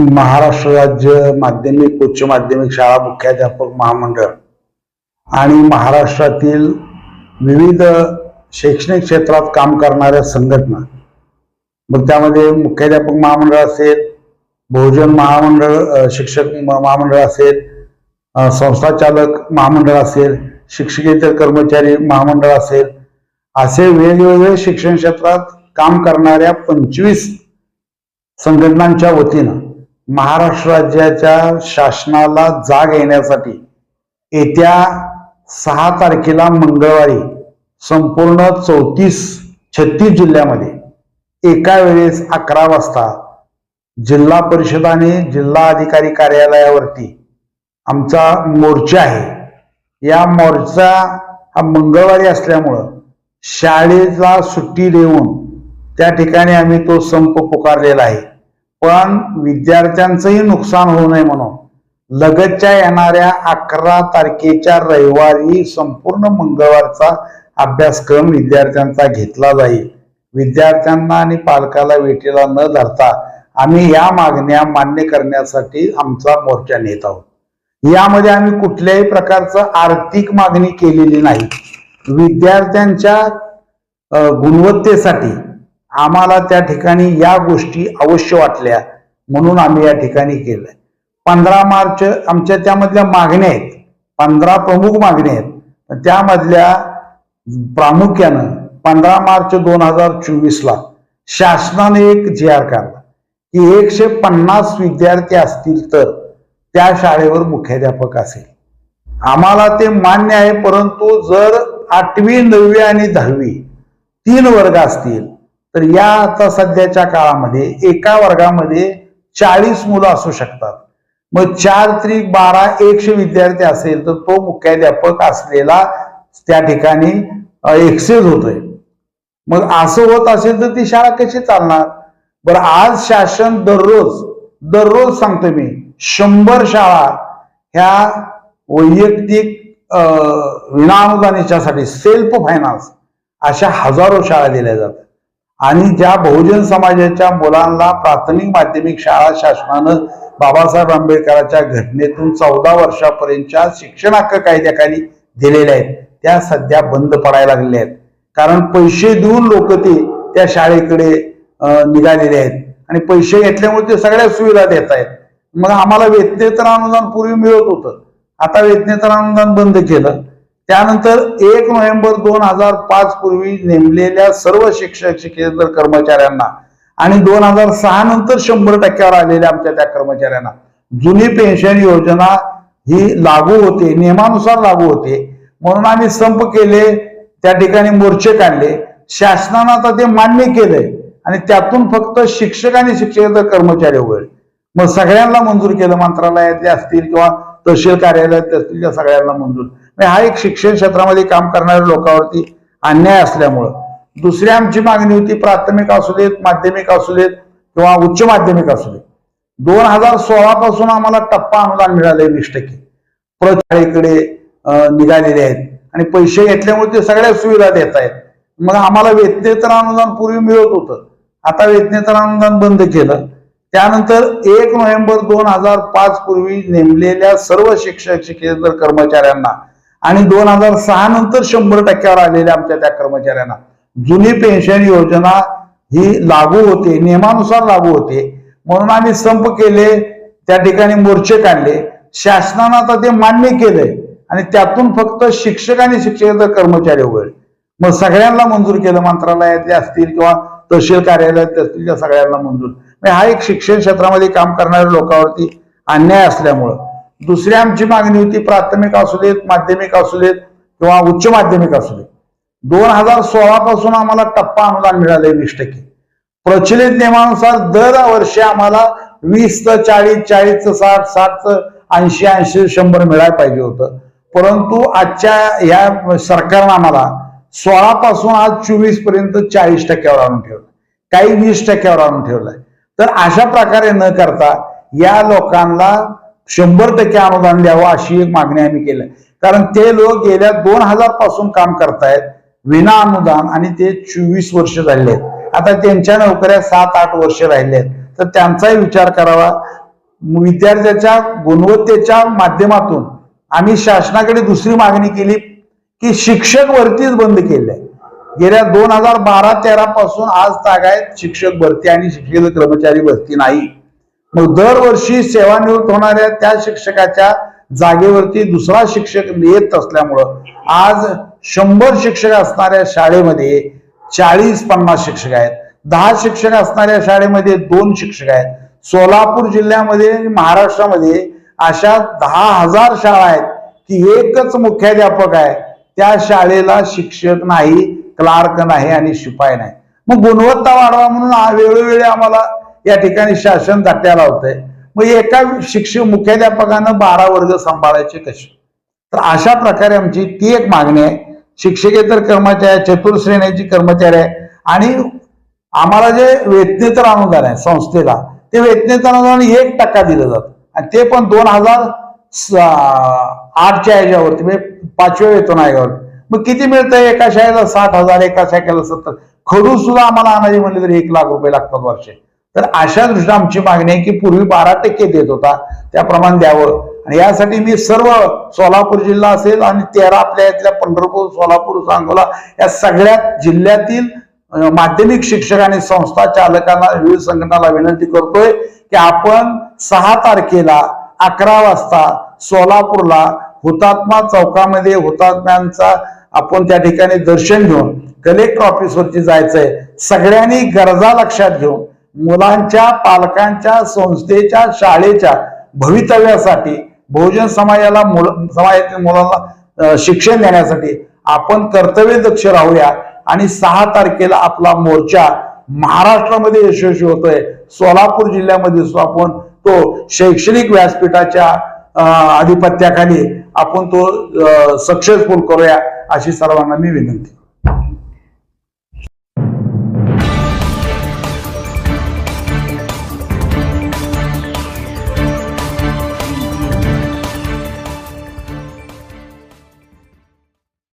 महाराष्ट्र राज्य माध्यमिक उच्च माध्यमिक शाळा मुख्याध्यापक महामंडळ आणि महाराष्ट्रातील विविध शैक्षणिक क्षेत्रात काम करणाऱ्या संघटना. मग त्यामध्ये मुख्याध्यापक महामंडळ असेल बहुजन महामंडळ शिक्षक म- महामंडळ असेल संस्थाचालक संस्था चालक महामंडळ असेल शिक्षकेतर कर्मचारी महामंडळ असेल असे वेगवेगळे शिक्षण क्षेत्रात काम करणाऱ्या पंचवीस संघटनांच्या वतीनं महाराष्ट्र राज्याच्या शासनाला जाग येण्यासाठी येत्या सहा तारखेला मंगळवारी संपूर्ण चौतीस छत्तीस जिल्ह्यामध्ये एका वेळेस अकरा वाजता जिल्हा परिषद आणि जिल्हा अधिकारी कार्यालयावरती आमचा मोर्चा आहे. या मोर्चा हा मंगळवारी असल्यामुळं शाळेला सुट्टी देऊन त्या ठिकाणी आम्ही तो संप पुकारलेला आहे. पण विद्यार्थ्यांचंही नुकसान होऊ नये म्हणून. लगतच्या येणाऱ्या अकरा तारखेच्या रविवारी संपूर्ण मंगळवारचा अभ्यासक्रम विद्यार्थ्यांचा घेतला जाईल. विद्यार्थ्यांना आणि पालकाला वेटीला न धरता आम्ही या मागण्या मान्य करण्यासाठी आमचा मोर्चा नेत आहोत. यामध्ये आम्ही कुठल्याही प्रकारचं आर्थिक मागणी केलेली नाही. विद्यार्थ्यांच्या गुणवत्तेसाठी आम्हाला त्या ठिकाणी या गोष्टी अवश्य वाटल्या म्हणून आम्ही या ठिकाणी केलंय. पंधरा मार्च आमच्या त्यामधल्या मागण्या आहेत. पंधरा प्रमुख मागण्या आहेत. त्यामधल्या प्रामुख्यानं पंधरा मार्च दोन हजार चोवीसला शासनाने एक जी आर काढला. की एकशे पन्नास विद्यार्थी असतील तर त्या शाळेवर मुख्याध्यापक असेल. आम्हाला ते मान्य आहे परंतु जर आठवी नववी आणि दहावी तीन वर्ग असतील तर या आता सध्याच्या काळामध्ये एका वर्गामध्ये चाळीस मुलं असू शकतात. मग चार त्रिक बारा एकशे विद्यार्थी असेल तर तो मुख्याध्यापक असलेला त्या ठिकाणी एक्सेस होतोय. मग असं होत असेल तर ती शाळा कशी चालणार? बरं आज शासन दररोज दररोज सांगतो मी शंभर शाळा ह्या वैयक्तिक अं, विनाअनुदानाच्यासाठी सेल्फ फायनान्स अशा हजारो शाळा दिल्या जातात. आणि ज्या बहुजन समाजाच्या मुलांना प्राथमिक माध्यमिक शाळा शासनानं बाबासाहेब आंबेडकरांच्या घटनेतून चौदा वर्षापर्यंतच्या शिक्षण हक्क कायद्याखाली दिलेल्या आहेत. त्या सध्या बंद पडायला लागलेल्या आहेत. कारण पैसे देऊन लोक ते त्या शाळेकडे निघालेले आहेत. आणि पैसे घेतल्यामुळे ते सगळ्या सुविधा देत आहेत. मग आम्हाला वेतनेतर अनुदान पूर्वी मिळत होतं. आता वेतनेतर अनुदान बंद केलं. त्यानंतर एक नोव्हेंबर दोन हजार पाच पूर्वी नेमलेल्या सर्व शिक्षक शिक्षकेतर कर्मचाऱ्यांना आणि दोन हजार सहा नंतर शंभर टक्क्यावर आलेल्या आमच्या त्या कर्मचाऱ्यांना जुनी पेन्शन योजना ही लागू होते नियमानुसार लागू होते. म्हणून आम्ही संप केले त्या ठिकाणी मोर्चे काढले. शासनानं आता ते मान्य केलंय आणि त्यातून फक्त शिक्षक आणि शिक्षकेतर कर्मचारी वगैरे मग सगळ्यांना मंजूर केलं मंत्रालयातले असतील किंवा तहसील कार्यालयात असतील त्या सगळ्यांना मंजूर. हा एक शिक्षण क्षेत्रामध्ये काम करणाऱ्या लोकांवरती अन्याय असल्यामुळं. दुसरी आमची मागणी होती प्राथमिक असू देत माध्यमिक असू देत किंवा उच्च माध्यमिक असू देत. दोन हजार सोळा पासून आम्हाला टप्पा अनुदान मिळालंय वीस टक्के. प्रशाळेकडे निघालेले आहेत. आणि पैसे घेतल्यामुळे ते सगळ्या सुविधा देत आहेत. मग आम्हाला वेतनेतर अनुदान पूर्वी मिळत होतं. आता वेतनेतर अनुदान बंद केलं. त्यानंतर एक नोव्हेंबर दोन हजार पाच पूर्वी नेमलेल्या सर्व शिक्षक शिक्षकेतर कर्मचाऱ्यांना आणि दोन हजार सहा नंतर शंभर टक्क्यावर आलेल्या आमच्या त्या कर्मचाऱ्यांना. जुनी पेन्शन योजना ही लागू होते नियमानुसार लागू होते. म्हणून आम्ही संप केले त्या ठिकाणी मोर्चे काढले. शासनानं आता ते मान्य केलंय. आणि त्यातून फक्त शिक्षक आणि शिक्षकेतर कर्मचारी वगैरे मग सगळ्यांना मंजूर केलं मंत्रालयातले असतील किंवा तहसील कार्यालयात असतील त्या सगळ्यांना मंजूर. म्हणजे हा एक शिक्षण क्षेत्रामध्ये काम करणाऱ्या लोकांवरती अन्याय असल्यामुळं. दुसरी आमची मागणी होती प्राथमिक असू देत माध्यमिक असू देत किंवा उच्च माध्यमिक असू देत. दोन हजार सोळा पासून आम्हाला टप्पा अनुदान मिळालंय वीस टक्के. प्रचलित नियमानुसार दर वर्षी आम्हाला वीस तर चाळीस चाळीसचं साठ साठचं ऐंशी ऐंशी शंभर मिळायला पाहिजे होतं. परंतु आजच्या या सरकारनं आम्हाला सोळा पासून आज चोवीसपर्यंत चाळीस टक्क्यावर आणून ठेवलं. काही वीस टक्क्यावर आणून ठेवलंय. तर अशा प्रकारे न करता या लोकांना शंभर टक्के अनुदान द्यावं अशी एक मागणी आम्ही केली. कारण ते लोक गेल्या दोन हजारपासून काम करतायत विना अनुदान आणि ते चोवीस वर्ष झाले आहेत. आता त्यांच्या नोकऱ्या सात आठ वर्ष राहिले आहेत तर त्यांचाही विचार करावा. विद्यार्थ्याच्या गुणवत्तेच्या माध्यमातून आम्ही शासनाकडे दुसरी मागणी केली की शिक्षक भरतीच बंद केली आहे गेल्या दोन हजार बारा तेरा पासून आज तागायत शिक्षक भरती आणि शिक्षक कर्मचारी भरती नाही. मग दरवर्षी सेवानिवृत्त होणाऱ्या त्या शिक्षकाच्या जागेवरती दुसरा शिक्षक येत असल्यामुळं आज शंभर शिक्षक असणाऱ्या शाळेमध्ये चाळीस पन्नास शिक्षक आहेत. दहा शिक्षक असणाऱ्या शाळेमध्ये दोन शिक्षक आहेत. सोलापूर जिल्ह्यामध्ये आणि महाराष्ट्रामध्ये अशा दहा हजार शाळा आहेत की एकच मुख्याध्यापक आहे. त्या शाळेला शिक्षक नाही क्लार्क नाही आणि शिपाई नाही. मग गुणवत्ता वाढवा म्हणून वेळोवेळी आम्हाला या ठिकाणी शासन धट्ट्या लावतंय मग एका शिक्षक मुख्याध्यापकानं बारा वर्ग सांभाळायचे कसे? तर अशा प्रकारे आमची ती एक मागणी आहे. शिक्षकेतर कर्मचारी आहे, चतुर्श्रेणीची कर्मचारी आहे. आणि आम्हाला जे वेतनेतर अनुदान आहे संस्थेला ते वेतनेतर अनुदान एक टक्का दिलं जातं. आणि ते पण दोन हजार आठच्या ह्याच्यावरती म्हणजे पाचव्या वेतन आयोगावरती. मग किती मिळतंय एका शाळेला? साठ हजार एका शाखेला सत्तर. खडू सुद्धा आम्हाला आणायचे म्हणले तरी एक लाख रुपये लागतात वर्षे. तर अशा दृष्टीने आमची मागणी आहे की पूर्वी बारा टक्के देत होता त्याप्रमाणे द्यावं. आणि यासाठी मी सर्व सोलापूर जिल्हा असेल आणि तेरा आपल्या इथल्या पंढरपूर सोलापूर सांगोला या सगळ्या जिल्ह्यातील माध्यमिक शिक्षक आणि संस्था चालकांना विविध संघटनाला विनंती करतोय की आपण सहा तारखेला अकरा वाजता सोलापूरला हुतात्मा चौकामध्ये हुतात्म्यांचा आपण त्या ठिकाणी दर्शन घेऊन कलेक्टर ऑफिसवरती जायचंय. सगळ्यांनी गरजा लक्षात घेऊन मुलांच्या पालकांच्या संस्थेच्या शाळेच्या भवितव्यासाठी बहुजन समाजाला मुल समाजातील मुलांना शिक्षण देण्यासाठी आपण कर्तव्य दक्ष राहूया. आणि सहा तारखेला आपला मोर्चा महाराष्ट्रामध्ये यशस्वी होतोय. सोलापूर जिल्ह्यामध्ये आपण तो शैक्षणिक व्यासपीठाच्या अधिपत्याखाली आधिपत्याखाली आपण तो सक्सेसफुल करूया अशी सर्वांना मी विनंती.